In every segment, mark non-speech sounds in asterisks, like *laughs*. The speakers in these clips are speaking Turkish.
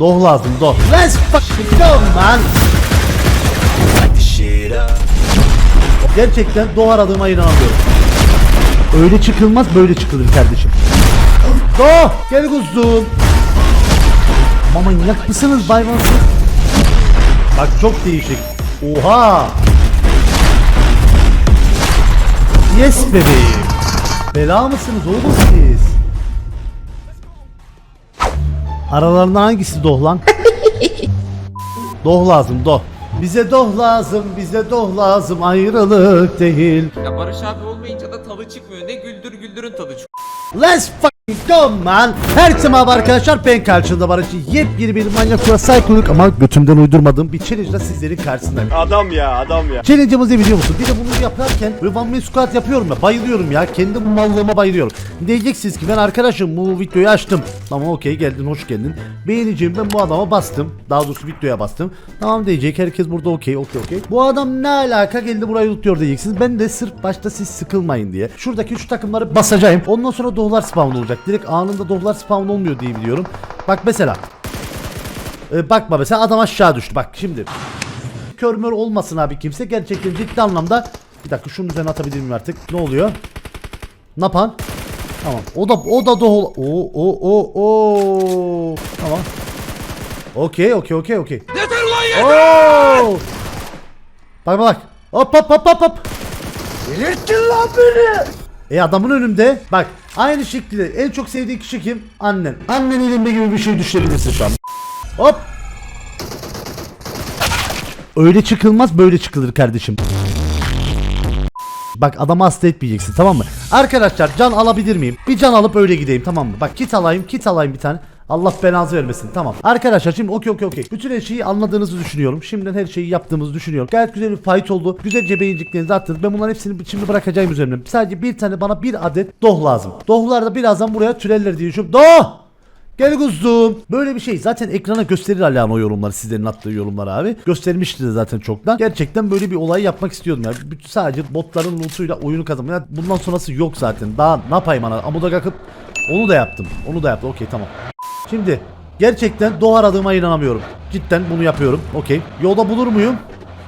Doh lazım doh. Let's fucking go man. Gerçekten doh aradığıma inanamıyorum. Öyle çıkılmaz böyle çıkılır kardeşim. Doh gel kuzum. Ama manyak mısınız bayvansız? Bak çok değişik. Oha. Yes bebeğim. Bela mısınız oğlum siz? Aralarından hangisi doh lan? *laughs* doh lazım doh. Bize doh lazım, bize doh lazım, ayrılık değil. Ya Barış abi olmayınca da tadı çıkmıyor. Ne güldür güldürün tadı çıkıyor. Let's fucking go man. Herkese merhaba arkadaşlar ben karşınızda Barış'ı yepyeni bir manyak kura saykoluk ama götümden uydurmadığım bir challenge sizlerin karşısındayım. Adam ya adam ya. Challenge'ımız ne biliyor musun? Bir de bunu yaparken böyle one man squat yapıyorum ya. Bayılıyorum ya. Kendi mallığıma bayılıyorum. Diyeceksiniz ki ben arkadaşım bu videoyu açtım. Tamam okey geldin hoş geldin. Beğeneceğim ben bu adama bastım. Daha doğrusu videoya bastım. Tamam diyecek herkes burada okey okey okey. Bu adam ne alaka geldi burayı tutuyor diyeceksiniz. Ben de sırf başta siz sıkılmayın diye. Şuradaki şu takımları basacağım. Ondan sonra dohlar spawn olacak. Direkt anında dohlar spawn olmuyor diye biliyorum. Bak mesela. Ee, bakma mesela adam aşağı düştü. Bak şimdi körmör olmasın abi kimse. Gerçekten ciddi anlamda bir dakika şunun üzerine atabilir miyim artık? Ne oluyor? Napan? Tamam. O da o da dohol. O o o o. Tamam. Okey okey okey okey. Yeter lan yeter. Bak bak bak. Hop hop hop hop hop. Delirttin lan beni. E adamın önümde. Bak aynı şekilde en çok sevdiği kişi kim? Annen. Annen elinde gibi bir şey düşünebilirsin şu an. Hop. Öyle çıkılmaz böyle çıkılır kardeşim. Bak adamı hasta etmeyeceksin tamam mı? Arkadaşlar can alabilir miyim? Bir can alıp öyle gideyim tamam mı? Bak kit alayım kit alayım bir tane. Allah belanızı vermesin tamam. Arkadaşlar şimdi okey okey okey. Bütün her şeyi anladığınızı düşünüyorum. Şimdiden her şeyi yaptığımızı düşünüyorum. Gayet güzel bir fight oldu. Güzelce beyinciklerinizi attınız. Ben bunların hepsini şimdi bırakacağım üzerimden. Sadece bir tane bana bir adet doh lazım. Dohlar da birazdan buraya türerler diye düşünüyorum. Doh! Gel kuzum. Böyle bir şey zaten ekrana gösterir Alihan o yorumları sizlerin attığı yorumlar abi. Göstermişti de zaten çoktan. Gerçekten böyle bir olay yapmak istiyordum ya. Bütün sadece botların lootuyla oyunu kazanmak. Ya bundan sonrası yok zaten. Daha ne yapayım ana? Amuda kalkıp onu da yaptım. Onu da yaptım. Okey tamam. Şimdi gerçekten doğa aradığıma inanamıyorum. Cidden bunu yapıyorum. Okey. Yolda bulur muyum?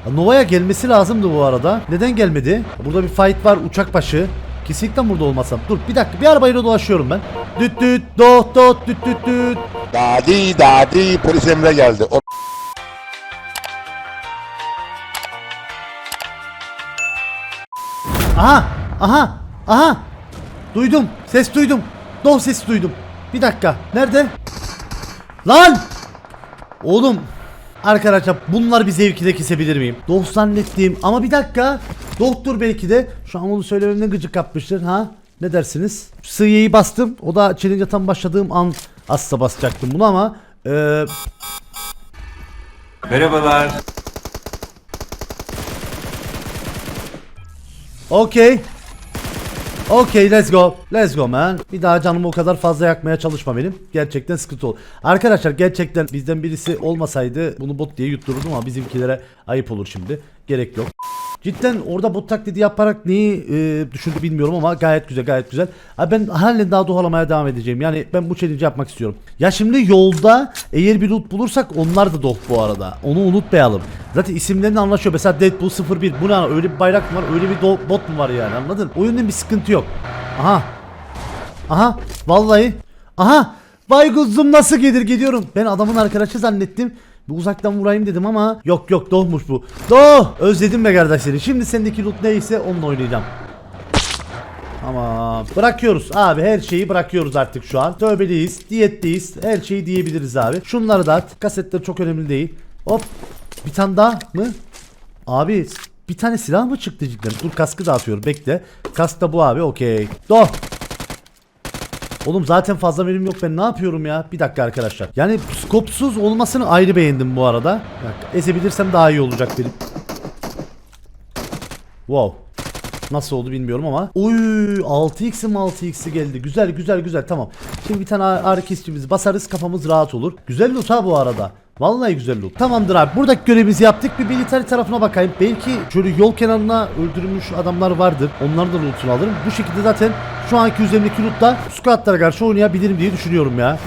Ya Nova'ya gelmesi lazımdı bu arada. Neden gelmedi? Burada bir fight var uçak başı. Kesinlikle burada olmasam. Dur bir dakika bir arabayla dolaşıyorum ben. Düt düt dot dot düt düt düt. Dadi dadi polis emre geldi. O Aha aha aha. Duydum ses duydum. Dom sesi duydum. Bir dakika nerede? Lan! Oğlum Arkadaşlar bunlar bir zevki de kesebilir miyim? Dost zannettiğim ama bir dakika Doktor belki de şu an onu söylememden gıcık kapmıştır ha Ne dersiniz? Sığyeyi bastım o da challenge'a tam başladığım an Asla basacaktım bunu ama eee Merhabalar. Okey. Okey let's go. Let's go man. Bir daha canımı o kadar fazla yakmaya çalışma benim. Gerçekten sıkıntı olur. Arkadaşlar gerçekten bizden birisi olmasaydı bunu bot diye yuttururdum ama bizimkilere ayıp olur şimdi. Gerek yok. Cidden orada bot taklidi yaparak neyi e, düşündü bilmiyorum ama gayet güzel gayet güzel. Abi ben halen daha dohalamaya devam edeceğim. Yani ben bu challenge yapmak istiyorum. Ya şimdi yolda eğer bir loot bulursak onlar da doh bu arada. Onu unutmayalım. Zaten isimlerini anlaşıyor. Mesela Deadpool 01 bu ne öyle bir bayrak mı var öyle bir bot mu var yani anladın? Oyunun bir sıkıntı yok. Aha. Aha vallahi. Aha. Vay kuzum nasıl gelir gidiyorum. Ben adamın arkadaşı zannettim. Bir uzaktan vurayım dedim ama yok yok doğmuş bu. Doğ! Özledim be kardeşleri. Şimdi sendeki loot neyse onunla oynayacağım. Ama bırakıyoruz abi her şeyi bırakıyoruz artık şu an. Tövbeliyiz, diyetteyiz. Her şeyi diyebiliriz abi. Şunları da at. Kasetler çok önemli değil. Hop. Bir tane daha mı? Abi bir tane silah mı çıktı cidden? Dur kaskı da atıyorum bekle. Kask da bu abi okey. Doh. Oğlum zaten fazla benim yok ben ne yapıyorum ya? Bir dakika arkadaşlar. Yani skopsuz olmasını ayrı beğendim bu arada. Bir. Ezebilirsem daha iyi olacak benim. Wow. Nasıl oldu bilmiyorum ama. Oy 6x'im 6x'i geldi. Güzel güzel güzel tamam. Şimdi bir tane ağrı kesicimizi basarız kafamız rahat olur. Güzel loot bu arada. Vallahi güzel loot. Tamamdır abi. Buradaki görevimizi yaptık. Bir military tarafına bakayım. Belki şöyle yol kenarına öldürülmüş adamlar vardır. Onların da lootunu alırım. Bu şekilde zaten şu anki üzerimdeki lootla squatlara karşı oynayabilirim diye düşünüyorum ya.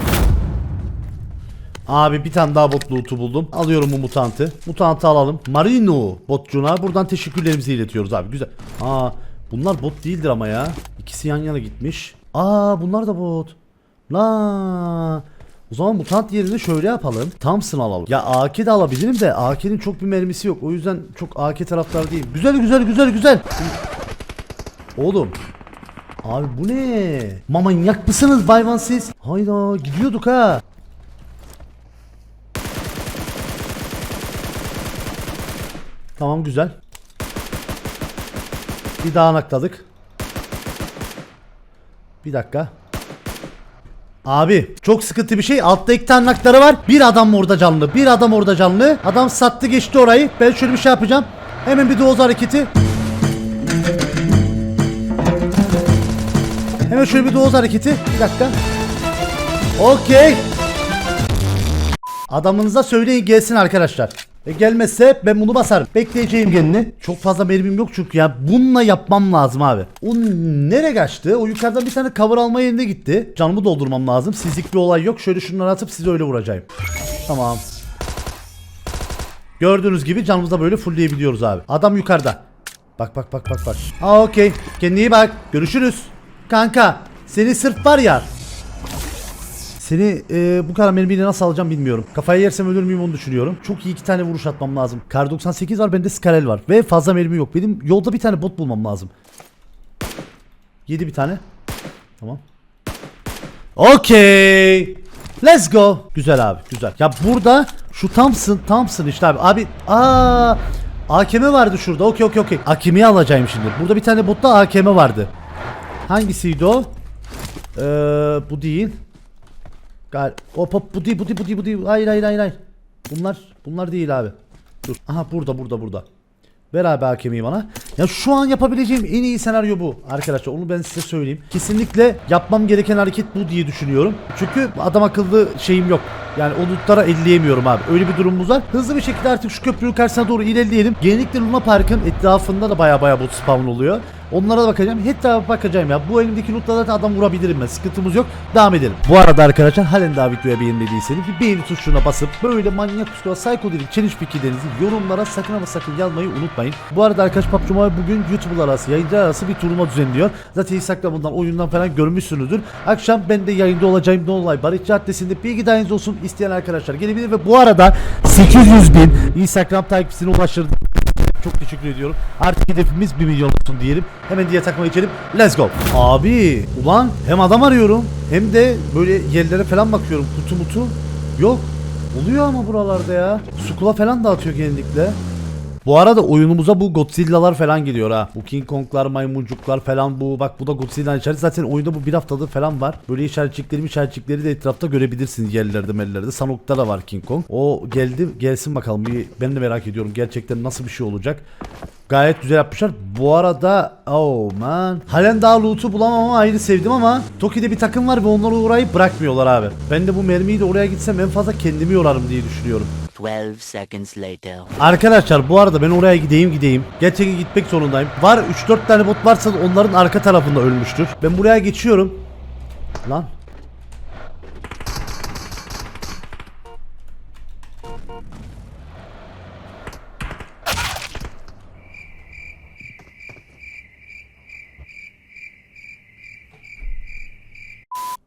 Abi bir tane daha bot loot'u buldum. Alıyorum bu mutantı. Mutantı alalım. Marino botcuna buradan teşekkürlerimizi iletiyoruz abi. Güzel. Aa bunlar bot değildir ama ya. İkisi yan yana gitmiş. Aa bunlar da bot. La. O zaman mutant yerine şöyle yapalım. Thompson alalım. Ya AK de alabilirim de AK'nin çok bir mermisi yok. O yüzden çok AK taraftar değil. Güzel güzel güzel güzel. Oğlum. Abi bu ne? Manyak mısınız bayvan siz? Hayda gidiyorduk ha. Tamam güzel. Bir daha nakladık. Bir dakika. Abi çok sıkıntı bir şey. Altta iki tane nakları var. Bir adam orada canlı. Bir adam orada canlı. Adam sattı geçti orayı. Ben şöyle bir şey yapacağım. Hemen bir doz hareketi. Hemen şöyle bir doz hareketi. Bir dakika. Okey. Adamınıza söyleyin gelsin arkadaşlar. E gelmezse ben bunu basarım. Bekleyeceğim kendini. Çok fazla mermim yok çünkü ya. Bununla yapmam lazım abi. O nereye kaçtı? O yukarıdan bir tane cover alma yerine gitti. Canımı doldurmam lazım. Sizlik bir olay yok. Şöyle şunları atıp sizi öyle vuracağım. Tamam. Gördüğünüz gibi canımızda böyle fullleyebiliyoruz abi. Adam yukarıda. Bak bak bak bak bak. Aa okey. Kendine iyi bak. Görüşürüz. Kanka. Seni sırf var ya. Seni e, bu kadar mermiyle nasıl alacağım bilmiyorum. Kafaya yersem ölür müyüm onu düşünüyorum. Çok iyi iki tane vuruş atmam lazım. Kar 98 var bende Skarel var. Ve fazla mermi yok. Benim yolda bir tane bot bulmam lazım. Yedi bir tane. Tamam. Okey. Let's go. Güzel abi güzel. Ya burada şu Thompson Thompson işte abi. Abi aa AKM vardı şurada. Okey okey okey. AKM'yi alacağım şimdi. Burada bir tane botta AKM vardı. Hangisiydi o? Ee, bu değil. Gal hop hop bu değil bu değil bu değil bu değil. Hayır hayır hayır hayır. Bunlar bunlar değil abi. Dur. Aha burada burada burada. Ver abi hakemi bana. Ya şu an yapabileceğim en iyi senaryo bu arkadaşlar. Onu ben size söyleyeyim. Kesinlikle yapmam gereken hareket bu diye düşünüyorum. Çünkü adam akıllı şeyim yok. Yani o lootlara elleyemiyorum abi. Öyle bir durumumuz var. Hızlı bir şekilde artık şu köprünün karşısına doğru ilerleyelim. Genellikle Luna Park'ın etrafında da baya baya bot spawn oluyor. Onlara da bakacağım. Hatta bakacağım ya. Bu elimdeki lootla zaten adam vurabilirim ben. Sıkıntımız yok. Devam edelim. Bu arada arkadaşlar halen daha videoya beğenmediyseniz bir beğeni tuşuna basıp böyle manyak psikopat psikodelik challenge fikirlerinizi yorumlara sakın ama sakın yazmayı unutmayın. Bu arada arkadaş PUBG bugün YouTuber arası, yayıncı arası bir turnuva düzenliyor. Zaten Instagram'dan, oyundan falan görmüşsünüzdür. Akşam ben de yayında olacağım. Ne olay? Barış Caddesi'nde bilgi dahiliniz olsun isteyen arkadaşlar gelebilir ve bu arada 800 bin Instagram takipçisine ulaştırdık. Çok teşekkür ediyorum. Artık hedefimiz 1 milyon olsun diyelim. Hemen diye takma geçelim. Let's go. Abi ulan hem adam arıyorum hem de böyle yerlere falan bakıyorum. Kutu mutu yok. Oluyor ama buralarda ya. Sukula falan dağıtıyor genellikle. Bu arada oyunumuza bu Godzilla'lar falan geliyor ha. Bu King Kong'lar, maymuncuklar falan bu. Bak bu da Godzilla'nın işareti. Zaten oyunda bu bir haftadır falan var. Böyle işaretçikleri işaretçikleri de etrafta görebilirsiniz yerlerde mellerde. Sanok'ta da var King Kong. O geldi gelsin bakalım. Bir, ben de merak ediyorum gerçekten nasıl bir şey olacak. Gayet güzel yapmışlar. Bu arada oh man. Halen daha loot'u bulamam ama ayrı sevdim ama Toki'de bir takım var ve onları uğrayıp bırakmıyorlar abi. Ben de bu mermiyle oraya gitsem en fazla kendimi yorarım diye düşünüyorum. 12 seconds later. Arkadaşlar bu arada ben oraya gideyim gideyim. Gerçekten gitmek zorundayım. Var 3-4 tane bot varsa onların arka tarafında ölmüştür. Ben buraya geçiyorum. Lan.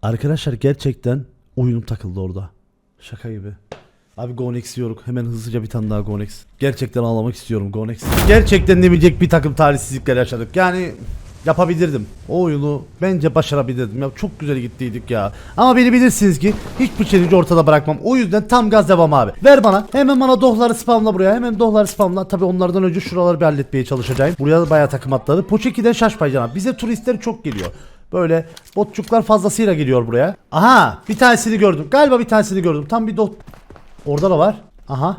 Arkadaşlar gerçekten oyunum takıldı orada. Şaka gibi. Abi Gonex diyoruz. Hemen hızlıca bir tane daha Gonex. Gerçekten ağlamak istiyorum Gonex. Gerçekten demeyecek bir takım talihsizlikler yaşadık. Yani yapabilirdim. O oyunu bence başarabilirdim. Ya çok güzel gittiydik ya. Ama beni bilirsiniz ki hiçbir challenge ortada bırakmam. O yüzden tam gaz devam abi. Ver bana. Hemen bana dohları spamla buraya. Hemen dohları spamla. Tabi onlardan önce şuraları bir halletmeye çalışacağım. Buraya da bayağı takım atladı. Poçeki'den şaşmayacağım. Bize turistler çok geliyor. Böyle botçuklar fazlasıyla geliyor buraya. Aha bir tanesini gördüm. Galiba bir tanesini gördüm. Tam bir dot. Orada da var. Aha.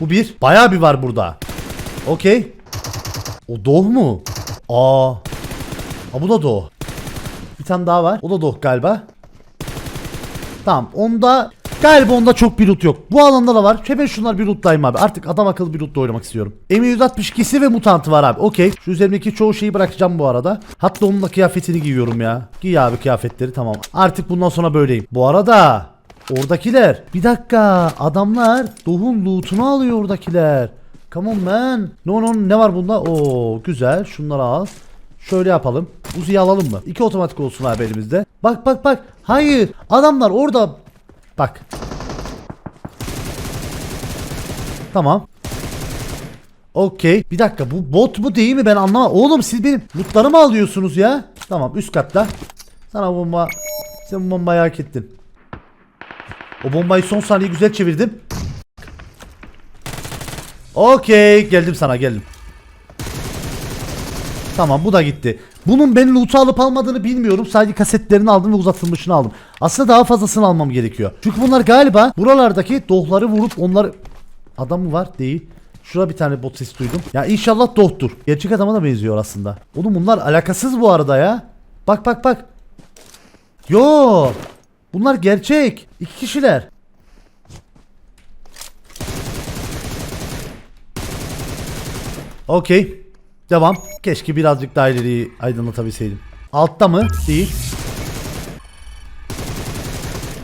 Bu bir. Bayağı bir var burada. Okey. O Doğ mu? Aa. Aa bu da Doğ. Bir tane daha var. O da Doğ galiba. Tamam. Onda galiba onda çok bir loot yok. Bu alanda da var. Hemen şunlar bir lootlayayım abi. Artık adam akıllı bir lootla oynamak istiyorum. M162'si ve mutantı var abi. Okey. Şu üzerimdeki çoğu şeyi bırakacağım bu arada. Hatta onun da kıyafetini giyiyorum ya. Giy abi kıyafetleri tamam. Artık bundan sonra böyleyim. Bu arada Oradakiler. Bir dakika. Adamlar Doğu'nun loot'unu alıyor oradakiler. Come on man. No no ne var bunda? Oo güzel. Şunları al. Şöyle yapalım. Uzi'yi alalım mı? İki otomatik olsun abi elimizde. Bak bak bak. Hayır. Adamlar orada. Bak. Tamam. Okey. Bir dakika bu bot mu değil mi ben anlamadım. Oğlum siz benim lootlarımı alıyorsunuz ya. Tamam üst katta. Sana bomba. Sen bu bombayı hak ettin. O bombayı son saniye güzel çevirdim. Okey geldim sana geldim. Tamam bu da gitti. Bunun ben loot'u alıp almadığını bilmiyorum. Sadece kasetlerini aldım ve uzatılmışını aldım. Aslında daha fazlasını almam gerekiyor. Çünkü bunlar galiba buralardaki dohları vurup onları... Adam mı var? Değil. Şurada bir tane bot sesi duydum. Ya inşallah dohtur. Gerçek adama da benziyor aslında. Oğlum bunlar alakasız bu arada ya. Bak bak bak. Yo. Bunlar gerçek. İki kişiler. Okey. Devam. Keşke birazcık daha ileriyi aydınlatabilseydim. Altta mı? Değil.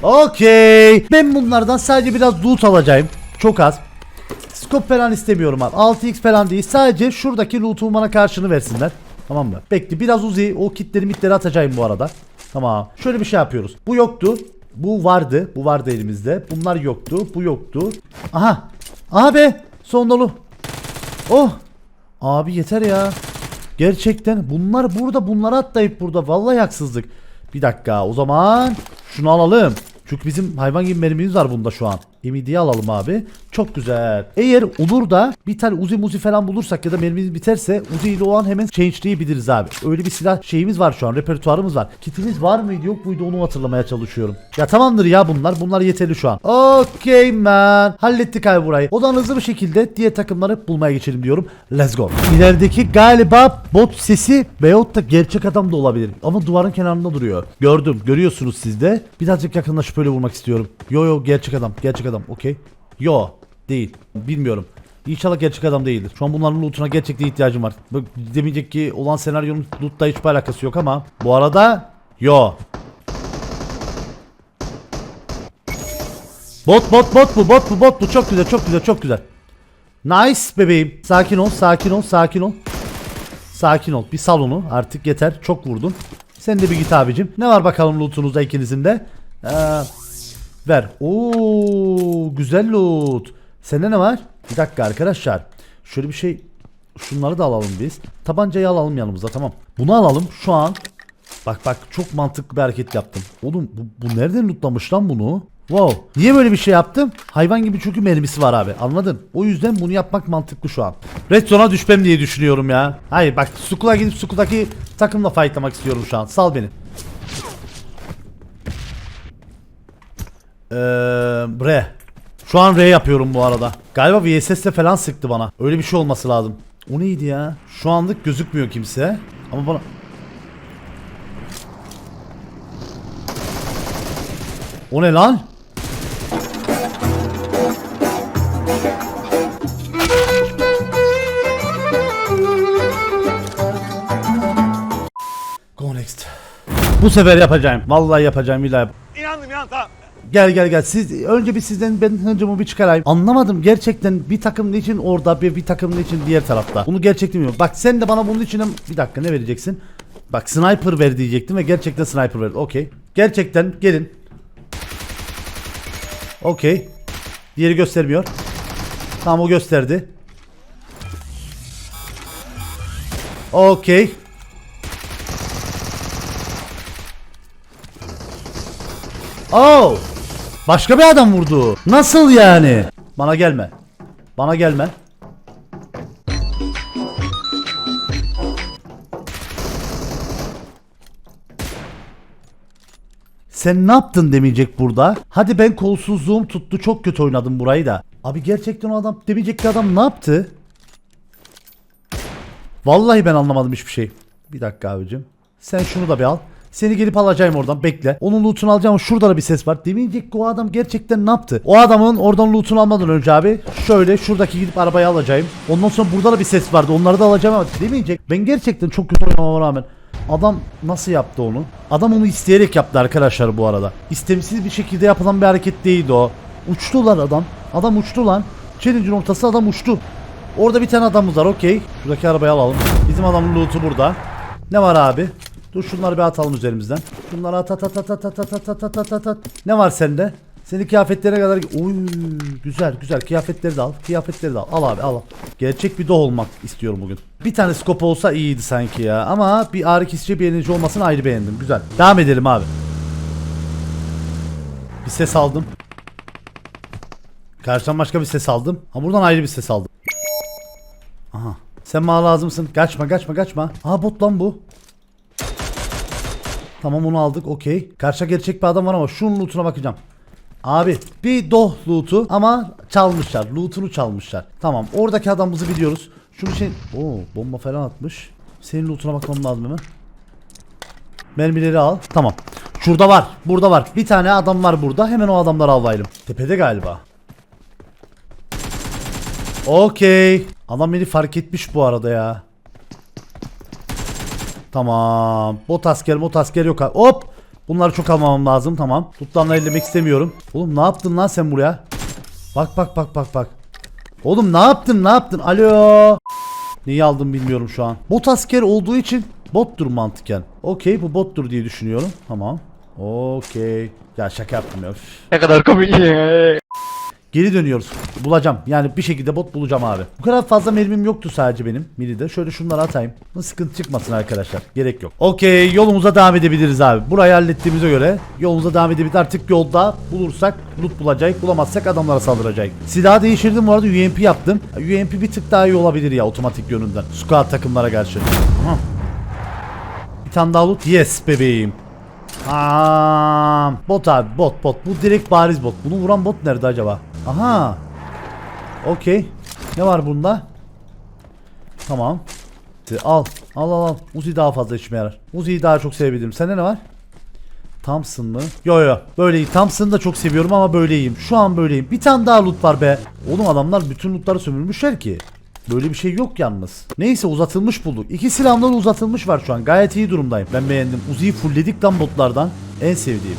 Okey. Ben bunlardan sadece biraz loot alacağım. Çok az. Scope falan istemiyorum abi. 6x falan değil. Sadece şuradaki loot'un bana karşını versinler. Tamam mı? Bekle biraz uzi. O kitleri mitleri atacağım bu arada. Tamam. Şöyle bir şey yapıyoruz. Bu yoktu. Bu vardı. Bu vardı elimizde. Bunlar yoktu. Bu yoktu. Aha. Aha be. Son dolu. Oh. Abi yeter ya. Gerçekten bunlar burada bunları atlayıp burada. Vallahi haksızlık. Bir dakika o zaman şunu alalım. Çünkü bizim hayvan gibi mermimiz var bunda şu an. Emidi'yi alalım abi. Çok güzel. Eğer olur da bir tane Uzi muzi falan bulursak ya da mermimiz biterse Uzi ile o an hemen change'leyebiliriz abi. Öyle bir silah şeyimiz var şu an. Repertuarımız var. Kitimiz var mıydı yok muydu onu hatırlamaya çalışıyorum. Ya tamamdır ya bunlar. Bunlar yeterli şu an. Okey man. Hallettik abi burayı. O zaman hızlı bir şekilde diğer takımları bulmaya geçelim diyorum. Let's go. İlerideki galiba bot sesi veyahut da gerçek adam da olabilir. Ama duvarın kenarında duruyor. Gördüm. Görüyorsunuz siz de. Birazcık yakınlaşıp öyle vurmak istiyorum. Yo yo gerçek adam. Gerçek adam. Okey. Yo. Değil. Bilmiyorum. İnşallah gerçek adam değildir. Şu an bunların lootuna gerçekten ihtiyacım var. Demeyecek ki olan senaryonun lootla hiçbir alakası yok ama. Bu arada yo. Bot bot bot bu bot bu bot bu çok güzel çok güzel çok güzel. Nice bebeğim. Sakin ol sakin ol sakin ol. Sakin ol. Bir sal onu artık yeter. Çok vurdun. Sen de bir git abicim. Ne var bakalım lootunuzda ikinizin de? Ee, ver. Oo güzel loot. Sende ne var? Bir dakika arkadaşlar. Şöyle bir şey. Şunları da alalım biz. Tabancayı alalım yanımıza tamam. Bunu alalım şu an. Bak bak çok mantıklı bir hareket yaptım. Oğlum bu, bu nereden lootlamış lan bunu? Wow. Niye böyle bir şey yaptım? Hayvan gibi çünkü mermisi var abi. Anladın? O yüzden bunu yapmak mantıklı şu an. Red zone'a düşmem diye düşünüyorum ya. Hayır bak Skull'a gidip Skull'daki takımla fightlamak istiyorum şu an. Sal beni. Eee R. Şu an R yapıyorum bu arada. Galiba VSS'le falan sıktı bana. Öyle bir şey olması lazım. O neydi ya? Şu anlık gözükmüyor kimse. Ama bana... O ne lan? Go next. Bu sefer yapacağım. Vallahi yapacağım. Billahi. İnandım ya tamam. Gel gel gel. Siz önce bir sizden ben hıncımı bir çıkarayım. Anlamadım gerçekten bir takım için orada bir bir takım için diğer tarafta. Bunu gerçekten bilmiyorum. Bak sen de bana bunun için bir dakika ne vereceksin? Bak sniper ver diyecektim ve gerçekten sniper verdi. Okey. Gerçekten gelin. Okey. Diğeri göstermiyor. Tamam o gösterdi. Okey. Oh! Başka bir adam vurdu. Nasıl yani? Bana gelme. Bana gelme. Sen ne yaptın demeyecek burada. Hadi ben kolsuzluğum tuttu çok kötü oynadım burayı da. Abi gerçekten o adam demeyecek ki adam ne yaptı? Vallahi ben anlamadım hiçbir şey. Bir dakika abicim. Sen şunu da bir al. Seni gelip alacağım oradan bekle. Onun lootunu alacağım şurada da bir ses var. Demeyecek ki o adam gerçekten ne yaptı? O adamın oradan lootunu almadan önce abi şöyle şuradaki gidip arabayı alacağım. Ondan sonra burada da bir ses vardı. Onları da alacağım ama demeyecek. Ben gerçekten çok kötü oynamama rağmen Adam nasıl yaptı onu? Adam onu isteyerek yaptı arkadaşlar bu arada. İstemsiz bir şekilde yapılan bir hareket değildi o. Uçtu lan adam. Adam uçtu lan. Challenge'in ortası adam uçtu. Orada bir tane adamımız var okey. Şuradaki arabayı alalım. Bizim adamın loot'u burada. Ne var abi? Dur şunları bir atalım üzerimizden. Şunları at at at at at at at at at at at at. Ne var sende? Senin kıyafetlere kadar... Oy güzel güzel kıyafetleri de al. Kıyafetleri de al. Al abi al. Gerçek bir doh olmak istiyorum bugün. Bir tane skop olsa iyiydi sanki ya. Ama bir ağrı kesici bir enerji olmasını ayrı beğendim. Güzel. Devam edelim abi. Bir ses aldım. Karşıdan başka bir ses aldım. Ha buradan ayrı bir ses aldım. Aha. Sen bana lazımsın. Kaçma kaçma kaçma. Aa bot lan bu. Tamam onu aldık okey. Karşıda gerçek bir adam var ama şunun lootuna bakacağım. Abi bir doh loot'u ama çalmışlar. Loot'unu çalmışlar. Tamam oradaki adamımızı biliyoruz. Şunu şey... Oo bomba falan atmış. Senin loot'una bakmam lazım hemen. Mermileri al. Tamam. Şurada var. Burada var. Bir tane adam var burada. Hemen o adamları avlayalım. Tepede galiba. Okey. Adam beni fark etmiş bu arada ya. Tamam. Bot asker bot asker yok. ha- Hop. Bunları çok almamam lazım tamam. Tutlanla ellemek istemiyorum. Oğlum ne yaptın lan sen buraya? Bak bak bak bak bak. Oğlum ne yaptın ne yaptın? Alo. Neyi aldım bilmiyorum şu an. Bot asker olduğu için bottur mantıken. Okey bu bottur diye düşünüyorum. Tamam. Okey. Ya şaka yaptım ya. Ne kadar komik. Geri dönüyoruz. Bulacağım. Yani bir şekilde bot bulacağım abi. Bu kadar fazla mermim yoktu sadece benim. Mini'de. Şöyle şunları atayım. Sıkıntı çıkmasın arkadaşlar. Gerek yok. Okey yolumuza devam edebiliriz abi. Burayı hallettiğimize göre yolumuza devam edebiliriz. Artık yolda bulursak loot bulacak. Bulamazsak adamlara saldıracak. Silahı değiştirdim bu arada UMP yaptım. UMP bir tık daha iyi olabilir ya otomatik yönünden. Squad takımlara karşı. Bir tane daha loot. Yes bebeğim. Aa, bot abi bot bot. Bu direkt bariz bot. Bunu vuran bot nerede acaba? Aha. Okey. Ne var bunda? Tamam. Al. Al al al. Uzi daha fazla işime yarar. Uzi'yi daha çok sevebilirim. Sende ne var? Thompson mı? Yo yo. Böyle iyi. Thompson'ı da çok seviyorum ama böyle iyiyim. Şu an böyleyim. Bir tane daha loot var be. Oğlum adamlar bütün lootları sömürmüşler ki. Böyle bir şey yok yalnız. Neyse uzatılmış bulduk. İki silahımda da uzatılmış var şu an. Gayet iyi durumdayım. Ben beğendim. Uzi'yi fullledik lan botlardan. En sevdiğim.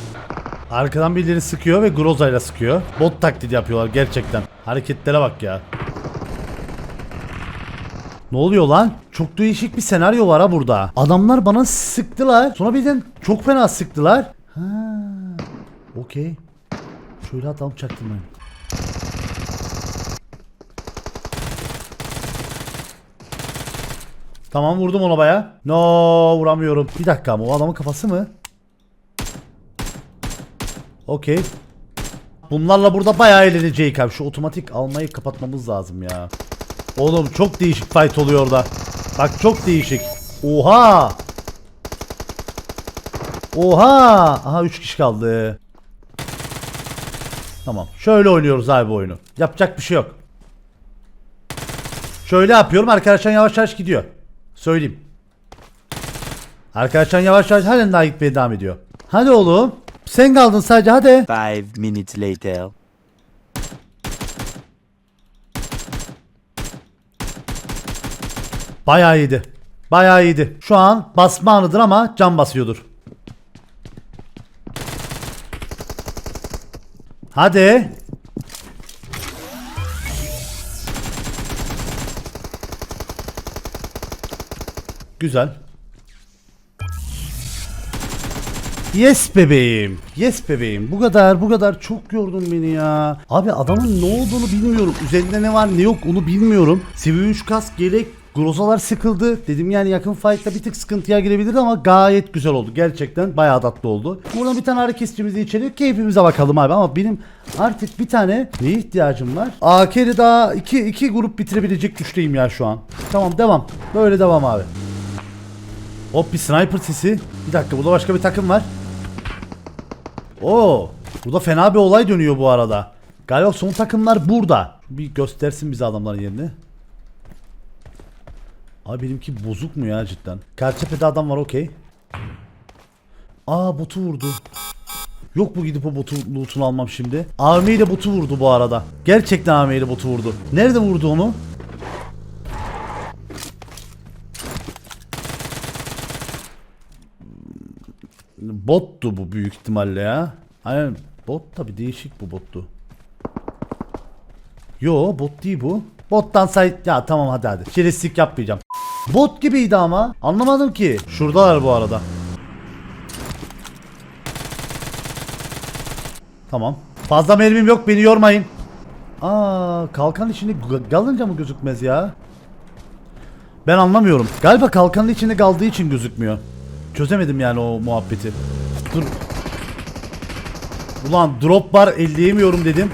Arkadan birileri sıkıyor ve Groza'yla sıkıyor. Bot taklidi yapıyorlar gerçekten. Hareketlere bak ya. Ne oluyor lan? Çok değişik bir senaryo var ha burada. Adamlar bana sıktılar. Sonra birden çok fena sıktılar. Ha. Okey. Şöyle atalım çaktırmayın. Tamam vurdum ona baya. No vuramıyorum. Bir dakika ama o adamın kafası mı? Okey. Bunlarla burada bayağı eğlenecek abi. Şu otomatik almayı kapatmamız lazım ya. Oğlum çok değişik fight oluyor orada. Bak çok değişik. Oha. Oha. Aha 3 kişi kaldı. Tamam. Şöyle oynuyoruz abi oyunu. Yapacak bir şey yok. Şöyle yapıyorum. Arkadaşlar yavaş yavaş gidiyor. Söyleyeyim. Arkadaşlar yavaş yavaş halen daha gitmeye devam ediyor. Hadi oğlum. Sen kaldın sadece hadi. Five minutes later. Bayağı iyiydi. Bayağı iyiydi. Şu an basma anıdır ama can basıyordur. Hadi. Güzel. Yes bebeğim. Yes bebeğim. Bu kadar bu kadar çok yordun beni ya. Abi adamın ne olduğunu bilmiyorum. Üzerinde ne var ne yok onu bilmiyorum. Seviye 3 kask gelek Grozalar sıkıldı. Dedim yani yakın fight'ta bir tık sıkıntıya girebilirdi ama gayet güzel oldu. Gerçekten bayağı tatlı oldu. Buradan bir tane ağrı kesicimizi içelim. Keyfimize bakalım abi ama benim artık bir tane neye ihtiyacım var? AK'li daha iki, iki grup bitirebilecek güçteyim ya şu an. Tamam devam. Böyle devam abi. Hop bir sniper sesi. Bir dakika burada başka bir takım var. Oo, burada fena bir olay dönüyor bu arada. Galiba son takımlar burada. Bir göstersin bize adamların yerini. Abi benimki bozuk mu ya cidden? Kartepe'de adam var okey. Aa botu vurdu. Yok bu gidip o botu lootunu almam şimdi. AVM ile botu vurdu bu arada. Gerçekten AVM ile botu vurdu. Nerede vurdu onu? Bottu bu büyük ihtimalle ya. Aynen bot tabi değişik bu bottu. Yo bot değil bu. Bottan say ya tamam hadi hadi. Şerefsizlik yapmayacağım. Bot gibiydi ama. Anlamadım ki. Şuradalar bu arada. Tamam. Fazla mermim yok beni yormayın. Aa kalkan içinde kalınca mı gözükmez ya? Ben anlamıyorum. Galiba kalkanın içinde kaldığı için gözükmüyor. Çözemedim yani o muhabbeti. Dur. Ulan drop var elleyemiyorum dedim.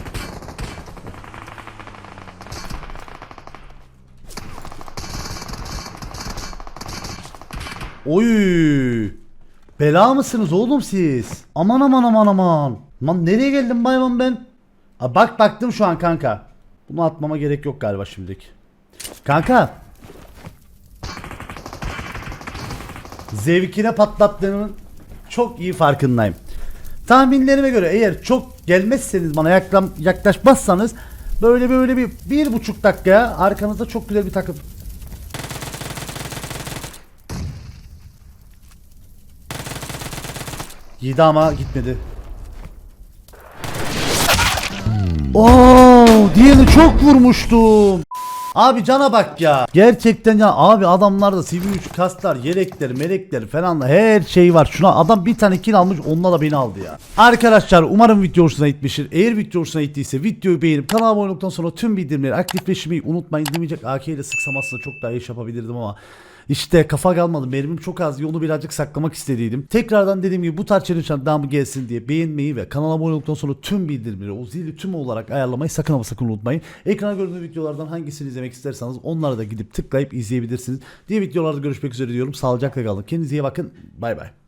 Oy! Bela mısınız oğlum siz? Aman aman aman aman. Lan nereye geldim bayman ben? Aa, bak baktım şu an kanka. Bunu atmama gerek yok galiba şimdilik. Kanka. Zevkine patlattığının çok iyi farkındayım. Tahminlerime göre eğer çok gelmezseniz bana yaklam, yaklaşmazsanız böyle böyle bir bir buçuk dakikaya arkanızda çok güzel bir takım Yedi ama gitmedi. Oo, diğerini çok vurmuştum. Abi cana bak ya. Gerçekten ya abi adamlarda CV3 kaslar, yelekler, melekler falan her şey var. Şuna adam bir tane kill almış onunla da beni aldı ya. Arkadaşlar umarım video hoşuna gitmiştir. Eğer video hoşuna gittiyse videoyu beğenip kanala abone olduktan sonra tüm bildirimleri aktifleşmeyi unutmayın. Demeyecek AK ile sıksam aslında çok daha iyi iş yapabilirdim ama işte kafa kalmadı. Mermim çok az. Onu birazcık saklamak istediydim. Tekrardan dediğim gibi bu tarz challenge'lar devamı gelsin diye beğenmeyi ve kanala abone olduktan sonra tüm bildirimleri o zili tüm olarak ayarlamayı sakın ama sakın unutmayın. Ekrana gördüğünüz videolardan hangisini izlemek isterseniz onlara da gidip tıklayıp izleyebilirsiniz. Diğer videolarda görüşmek üzere diyorum. Sağlıcakla kalın. Kendinize iyi bakın. Bay bay.